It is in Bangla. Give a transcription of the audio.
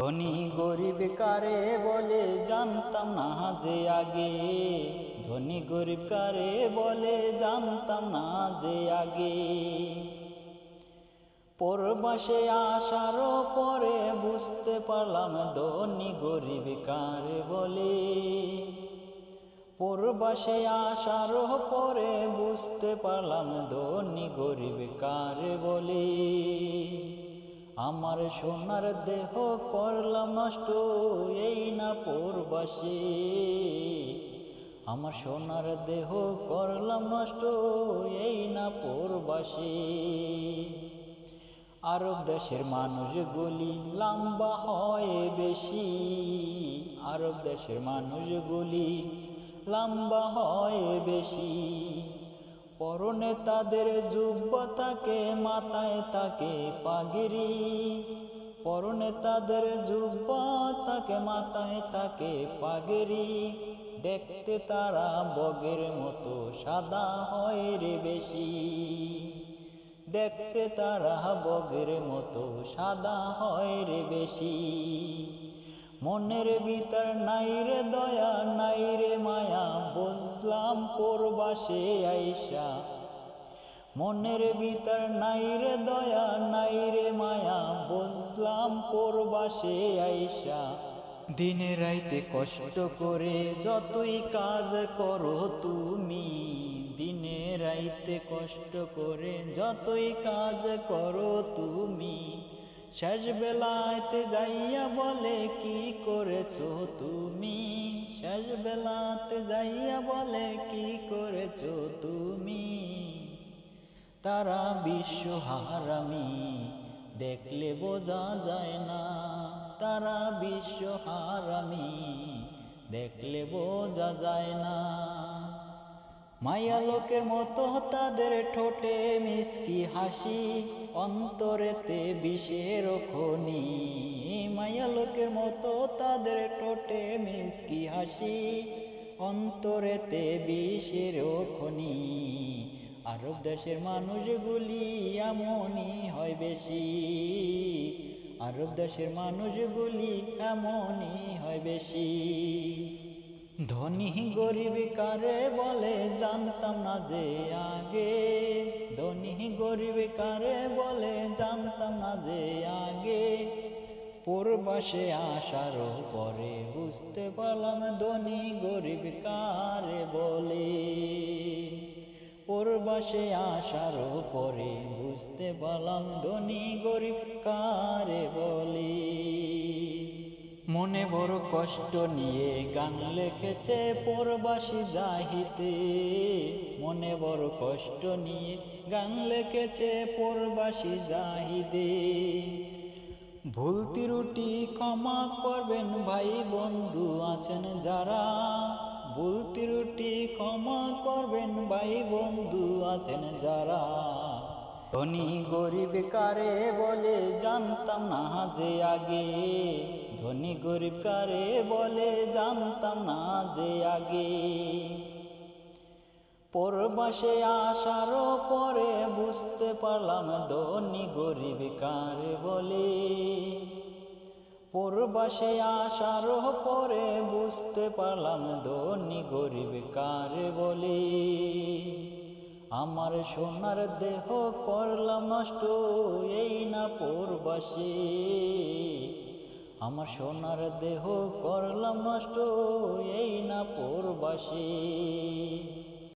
ধনী গরিব কারে বলে জানতাম না যে আগে। ধনী গরিব কারে বলে জানতাম না যে আগে। পরবাসে আসার পরে বুঝতে পারলাম ধনী গরিব কারে বলে। পরবাসে আসার পরে বুঝতে পারলাম ধনী গরিব কারে বলে। আমার সোনার দেহ করলাম নষ্ট এই না পরবাসে আমার সোনার দেহ করলাম নষ্ট এই না পরবাসে আরব দেশের মানুষগুলি লম্বা হয় বেশি। আরব দেশের মানুষগুলি লম্বা হয় বেশি। পরনে তাদের যুব্ব থাকে, মাথায় থাকে পাগিরি পরনে তাদের যুব্ব থাকে, মাথায় থাকে পাগিরি দেখতে তারা বগের মতো, সাদা হয় রে বেশি। দেখতে তারা বগের মতো, সাদা হয় রে বেশি। মনের ভিতর নাই রে দয়া, নাই রে মায়া বুঝলাম পরবাসে আইসা। মনের ভিতর নাই রে দয়া, নাই রে মায়া বুঝলাম পরবাসে আইসা। দিনে রাইতে কষ্ট করে যতই কাজ করো তুমি, দিনে রাইতে কষ্ট করে যতই কাজ করো তুমি শেষ বেলাতে যাইয়া বলে, কি করেছ তুমি? শেষ বেলাতে যাইয়া বলে, কি করেছ তুমি? তারা বিশ্ব হারামি, দেখলে বোঝা যায় না। তারা বিশ্ব হারামি, দেখলে বোঝা যায় না। মায়া লোকের মতো তাদের ঠোঁটে মিষ্টি হাসি, অন্তরেতে বিষের খনি। মায়া লোকের মতো তাদের ঠোঁটে মিষ্টি হাসি, অন্তরেতে বিষের খনি। আরব দেশের মানুষগুলি এমনই হয় বেশি। আরব দেশের মানুষগুলি এমনই হয় বেশি। ধনী গরিব কারে বলে জানতাম না যে আগে? ধনী গরিব কারে বলে জানতাম না যে আগে? পূর্বাসে আসার পরে বুঝতে পারলাম ধনী গরিব কারে বলে। পূর্বাসে আসার পরে বুঝতে পারলাম ধনী গরিব কারে বলে। বড় কষ্ট নিয়ে গান লিখেছে পরবাসী জাহিতে। মনে বড় কষ্ট নিয়ে গান লিখেছে পরবাসী জাহিদে ভুল ত্রুটি ক্ষমা করবেন ভাই বন্ধু আছেন যারা। ভুল ত্রুটি ক্ষমা করবেন ভাই বন্ধু আছেন যারা। ধনী গরিব কারে বলে জানতাম না যে আগে। ধনী গরিব কারে বলে জানতাম না যে আগে। পরবাসে আসার পরে বুঝতে পারলাম ধনী গরিব কারে বলে। পরবাসে আসার পরে বুঝতে পারলাম ধনী গরিব কারে বলে। আমার সোনার দেহ করলাম নষ্ট এই না পরবাসে আমার সোনার দেহ করলাম নষ্ট এই না পরবাসে